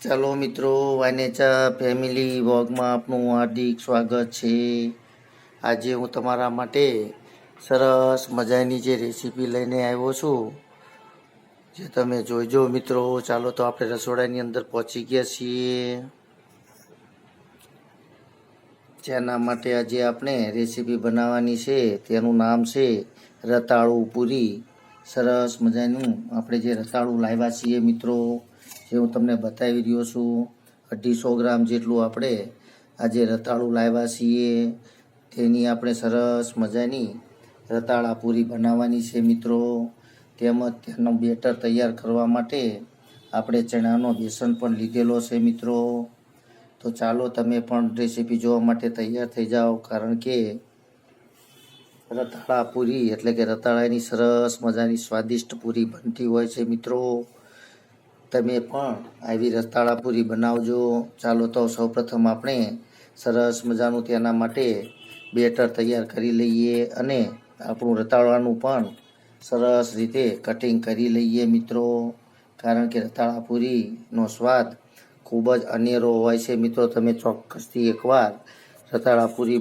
ચાલો મિત્રો, વાનેચા ફેમિલી વોગમાં આપનું હાર્દિક સ્વાગત છે. આજે હું તમારા માટે સરસ મજાની જે રેસીપી લઈને આવ્યો છું, જે તમે જોઈજો મિત્રો. ચાલો તો આપણે રસોડાની અંદર પહોંચી ગયા છીએ. જેના માટે આજે આપણે રેસીપી બનાવવાની છે, તેનું નામ છે રતાળુ પૂરી. સરસ મજાનું આપણે જે રતાળું લાવ્યા છીએ મિત્રો. જે હું તમને બતાવી રહ્યો છું, અઢીસો ગ્રામ જેટલું આપણે આજે રતાળું લાવ્યા છીએ. તેની આપણે સરસ મજાની રતાળા પૂરી બનાવવાની છે મિત્રો. તેમજ તેનો બેટર તૈયાર કરવા માટે આપણે ચણાનો બેસન પણ લીધેલો છે મિત્રો. તો ચાલો તમે પણ રેસીપી જોવા માટે તૈયાર થઈ જાઓ, કારણ કે રતાળા પૂરી એટલે કે રતાળાની સરસ મજાની સ્વાદિષ્ટ પૂરી બનતી હોય છે મિત્રો. તમે પણ આવી રતાળા બનાવજો. ચાલો તો સૌપ્રથમ આપણે સરસ મજાનું તેના માટે બેટર તૈયાર કરી લઈએ અને આપણું રતાળાનું પણ સરસ રીતે કટિંગ કરી લઈએ મિત્રો. કારણ કે રતાળા પૂરીનો સ્વાદ ખૂબ જ અનેરો હોય છે. મિત્રો, તમે ચોક્કસથી એકવાર રતાળા પૂરી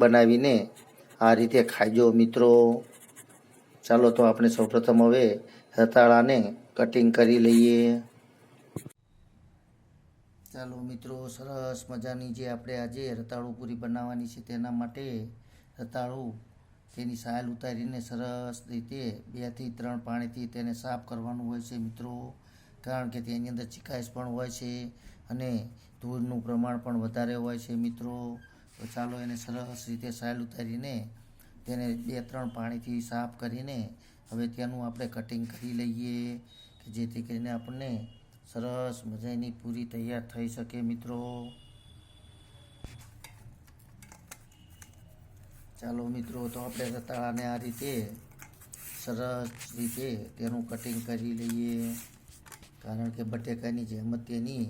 બનાવીને આ રીતે ખાઈજો મિત્રો. ચાલો તો આપણે સૌપ્રથમ હવે રતાળાને કટિંગ કરી લઈએ. ચાલો મિત્રો, સરસ મજાની જે આપણે આજે રતાળુ પૂરી બનાવવાની છે તેના માટે રતાળુ તેની સાયલ ઉતારીને સરસ રીતે બેથી ત્રણ પાણીથી તેને સાફ કરવાનું હોય છે મિત્રો. કારણ કે તેની અંદર ચિકાઈશ પણ હોય છે અને ધૂળનું પ્રમાણ પણ વધારે હોય છે મિત્રો. તો ચાલો એને સરસ રીતે સાયલ ઉતારીને તેને બે ત્રણ પાણીથી સાફ કરીને હવે તેનું આપણે કટિંગ કરી લઈએ કે જેથી કરીને આપણને સરસ મજાની પૂરી તૈયાર થઈ શકે મિત્રો. ચાલો મિત્રો, તો આપણે રતાળાને આ રીતે સરસ રીતે તેનું કટિંગ કરી લઈએ. કારણ કે બટેકાની જેમ તેની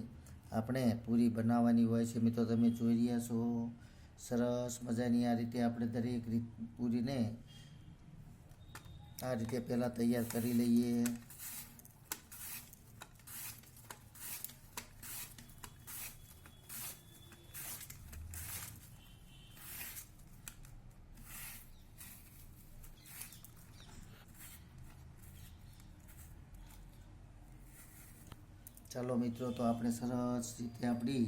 આપણે પૂરી બનાવવાની હોય છે મિત્રો, તમે જોઈ રહ્યા છો. સરસ મજાની આ રીતે આપણે દરેક રીત પૂરીને આ રીતે પહેલાં તૈયાર કરી લઈએ. ચાલો મિત્રો, તો આપણે સરસ રીતે આપણી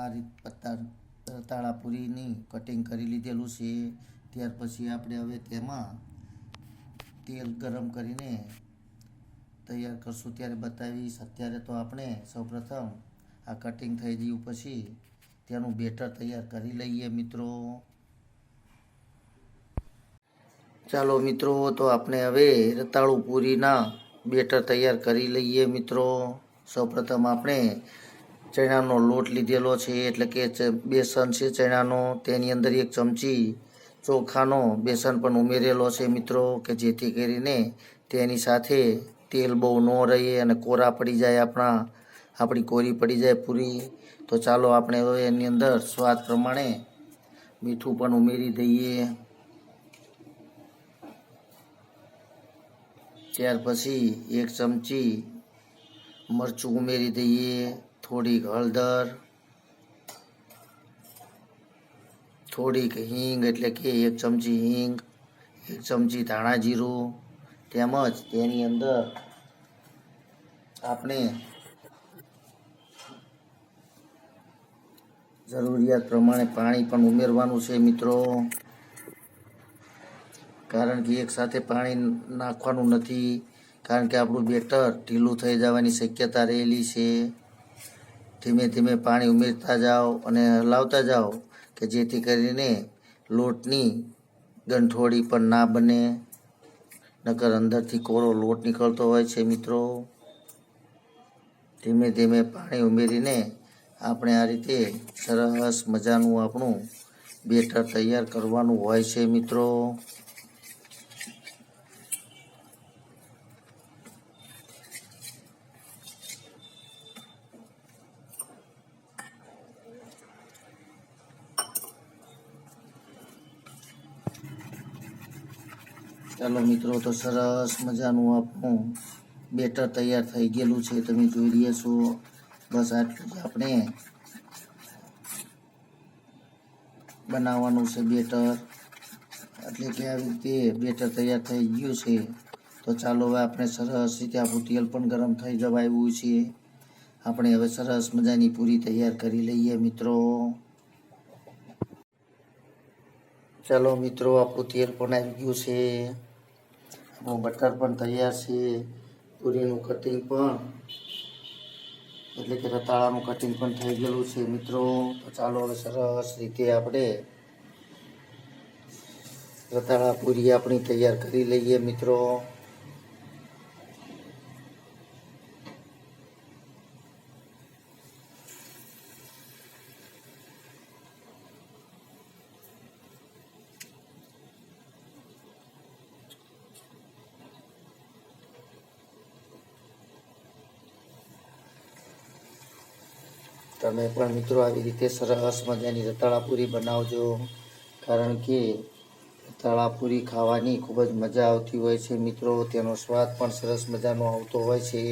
આ રીત પત્તા તાળાપુરીની કટિંગ કરી લીધેલું છે. ત્યાર પછી આપણે હવે તેમાં તેલ ગરમ કરીને તૈયાર કરશું. ત્યારે બતાવીશ. અત્યારે તો આપણે સૌપ્રથમ આ કટિંગ થઈ ગયું પછી તેનું બેટર તૈયાર કરી લઈએ મિત્રો. ચાલો મિત્રો, તો આપણે હવે રતાળુ પૂરીના બેટર તૈયાર કરી લઈએ મિત્રો. સૌપ્રથમ આપણે ચણાનો લોટ લીધેલો છે, એટલે કે બેસન છે ચણાનો, તેની અંદર એક ચમચી ચોખાનો બેસન પણ ઉમેરેલો છે મિત્રો, કે જેથી કરીને તેની સાથે તેલ બહુ ન રહે અને કોરા પડી જાય આપણા, આપણી કોરી પડી જાય પૂરી. તો ચાલો આપણે હવે એની અંદર સ્વાદ પ્રમાણે મીઠું પણ ઉમેરી દઈએ. ત્યાર પછી એક ચમચી મરચું ઉમેરી દઈએ, થોડીક હળદર, થોડીક હિંગ એટલે કે એક ચમચી હિંગ, એક ચમચી ધાણા જીરું તેમજ તેની અંદર આપણે જરૂરિયાત પ્રમાણે પાણી પણ ઉમેરવાનું છે મિત્રો. કારણ કે એક સાથે પાણી નાખવાનું નથી. કારણ કે આપણું બેટર ઢીલું થઈ જવાની શક્યતા રહેલી છે. ધીમે ધીમે પાણી ઉમેરતા જાઓ અને હલાવતા જાઓ કે જેથી કરીને લોટની ગંઠોડી પણ ના બને. નકર અંદરથી કોરો લોટ નીકળતો હોય છે મિત્રો. ધીમે ધીમે પાણી ઉમેરીને આપણે આ રીતે સરસ મજાનું આપણું બેટર તૈયાર કરવાનું હોય છે મિત્રો. ચાલો મિત્રો, તો સરસ મજાનું આપણું બેટર તૈયાર થઈ ગયેલું છે. તમે જોઈ રહ્યા છો, બસ આટલું જ આપણે બનાવવાનું છે બેટર. એટલે કે આવી રીતે બેટર તૈયાર થઈ ગયું છે. તો ચાલો હવે આપણે સરસ રીતે આપણું તેલ પણ ગરમ થઈ જવા આવ્યું છે. આપણે હવે સરસ મજાની પૂરી તૈયાર કરી લઈએ મિત્રો. ચાલો મિત્રો, આપણું તેલ પણ આવી ગયું છે. આપણું બટર પણ તૈયાર છે પૂરીનું કટિંગ પણ. એટલે કે રતાળાનું કટિંગ પણ થઈ ગયેલું છે, મિત્રો. ચાલો સરસ રીતે આપણે રતાળા, પૂરી આપણી તૈયાર કરી લઈએ, મિત્રો. તમે પણ મિત્રો આવી રીતે સરસ મજાની રતાળાપુરી બનાવજો. કારણ કે રતાળાપુરી ખાવાની ખૂબ જ મજા આવતી હોય છે મિત્રો. તેનો સ્વાદ પણ સરસ મજાનો આવતો હોય છે.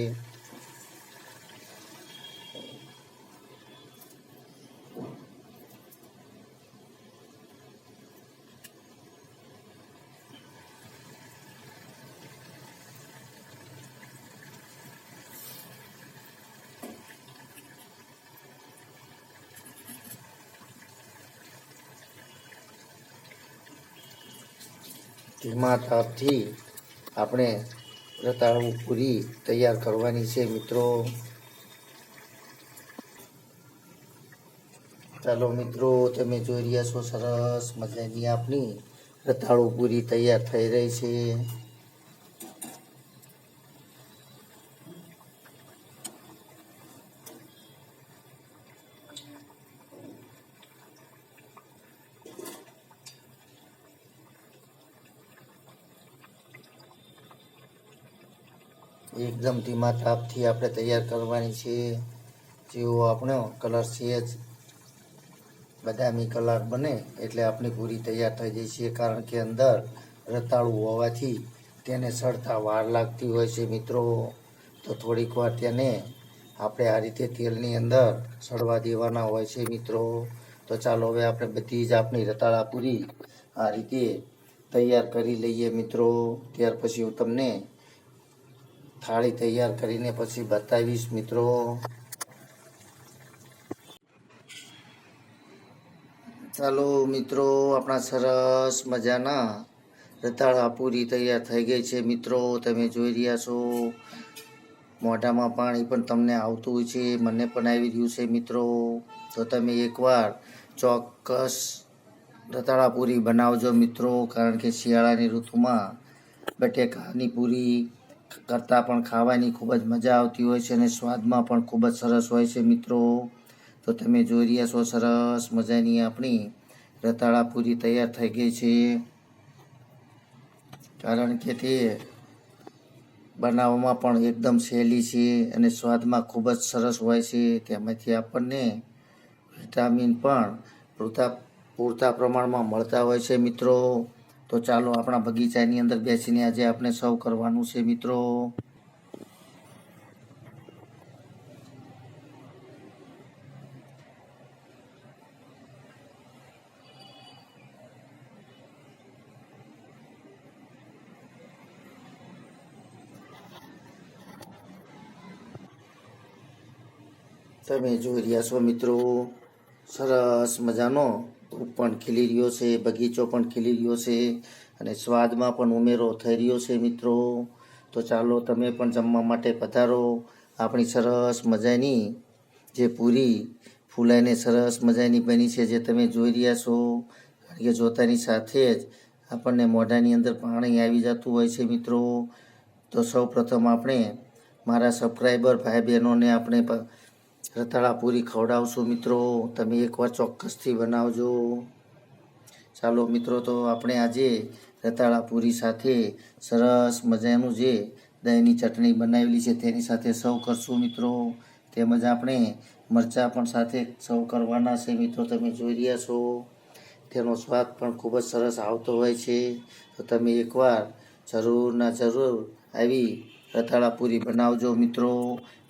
ધીમા તાપથી આપણે રતાળું પૂરી તૈયાર કરવાની છે, મિત્રો. ચાલો, મિત્રો, તમે જોઈ રહ્યા છો સરસ મજાની આપની રતાળુ પૂરી તૈયાર થઈ રહી છે. એકદમ ધીમા તાપથી આપણે તૈયાર કરવાની છે. જેવો આપણો કલર છે જ. બદામી કલર બને એટલે આપણી પૂરી તૈયાર થઈ જાય છે. કારણ કે અંદર રતાળું હોવાથી તેને સળતા વાર લાગતી હોય છે મિત્રો. તો થોડીક વાર તેને આપણે આ રીતે તેલની અંદર સળવા દેવાના હોય છે મિત્રો. તો ચાલો હવે આપણે બધી જ આપણી રતાળા પૂરી આ રીતે તૈયાર કરી લઈએ મિત્રો. ત્યાર પછી હું તમને થાળી તૈયાર કરીને પછી બતાવીશ મિત્રો. ચાલો મિત્રો, આપણા સરસ મજાના રતાળા પૂરી તૈયાર થઈ ગઈ છે. મિત્રો, તમે જોઈ રહ્યા છો, મોઢામાં પાણી પણ તમને આવતું હોય છે. મને પણ આવી રહ્યું છે મિત્રો. તો તમે એકવાર ચોક્કસ રતાળા પૂરી બનાવજો મિત્રો, કારણ કે શિયાળાની ઋતુમાં બટેકાની પૂરી કરતાં પણ ખાવાની ખૂબ જ મજા આવતી હોય છે અને સ્વાદમાં પણ ખૂબ જ સરસ હોય છે મિત્રો. તો તમે જોઈ રહ્યા છો સરસ મજાની આપણી રતાળા પૂરી તૈયાર થઈ ગઈ છે. કારણ કે તે બનાવવામાં પણ એકદમ સહેલી છે અને સ્વાદમાં ખૂબ જ સરસ હોય છે. તેમાંથી આપણને વિટામિન પણ પૂરતા પૂરતા પ્રમાણમાં મળતા હોય છે મિત્રો. તો ચાલો આપણા બગીચાની અંદર બેસીને આજે આપણે સૌ કરવાનું છે, મિત્રો. તમે જોઈ રહ્યા છો, મિત્રો. સરસ મજાનો પણ ખીલી રહ્યો છે, બગીચો પણ ખીલી રહ્યો છે અને સ્વાદમાં પણ ઉમેરો થઈ રહ્યો છે મિત્રો. તો ચાલો તમે પણ જમવા માટે પધારો. આપણી સરસ મજાની જે પૂરી ફૂલાઈને સરસ મજાની બની છે જે તમે જોઈ રહ્યા છો. કારણ કે જોતાની સાથે જ આપણને મોઢાની અંદર પાણી આવી જતું હોય છે મિત્રો. તો સૌ પ્રથમ આપણે મારા સબસ્ક્રાઈબર ભાઈ બહેનોને આપણે રતાળા પૂરી ખવડાવશું મિત્રો. તમે એકવાર ચોક્કસથી બનાવજો. ચાલો મિત્રો, તો આપણે આજે રતાળા પૂરી સાથે સરસ મજાનું જે દહીંની ચટણી બનાવેલી છે તેની સાથે સર્વ કરશું મિત્રો. તેમજ આપણે મરચાં પણ સાથે સર્વ કરવાના છે મિત્રો, તમે જોઈ રહ્યા છો. તેનો સ્વાદ પણ ખૂબ જ સરસ આવતો હોય છે. તો તમે એકવાર જરૂરના જરૂર આવી રતાળા પૂરી બનાવજો મિત્રો.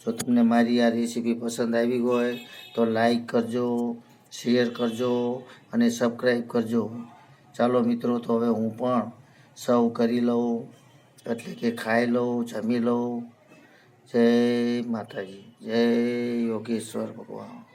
જો તમને મારી આ રેસીપી પસંદ આવી હોય તો લાઈક કરજો, શેર કરજો અને સબસ્ક્રાઈબ કરજો. ચાલો મિત્રો, તો હવે હું પણ સર્વ કરી લઉં, એટલે કે ખાઈ લઉં, જમી લઉં. જય માતાજી, જય યોગેશ્વર ભગવાન.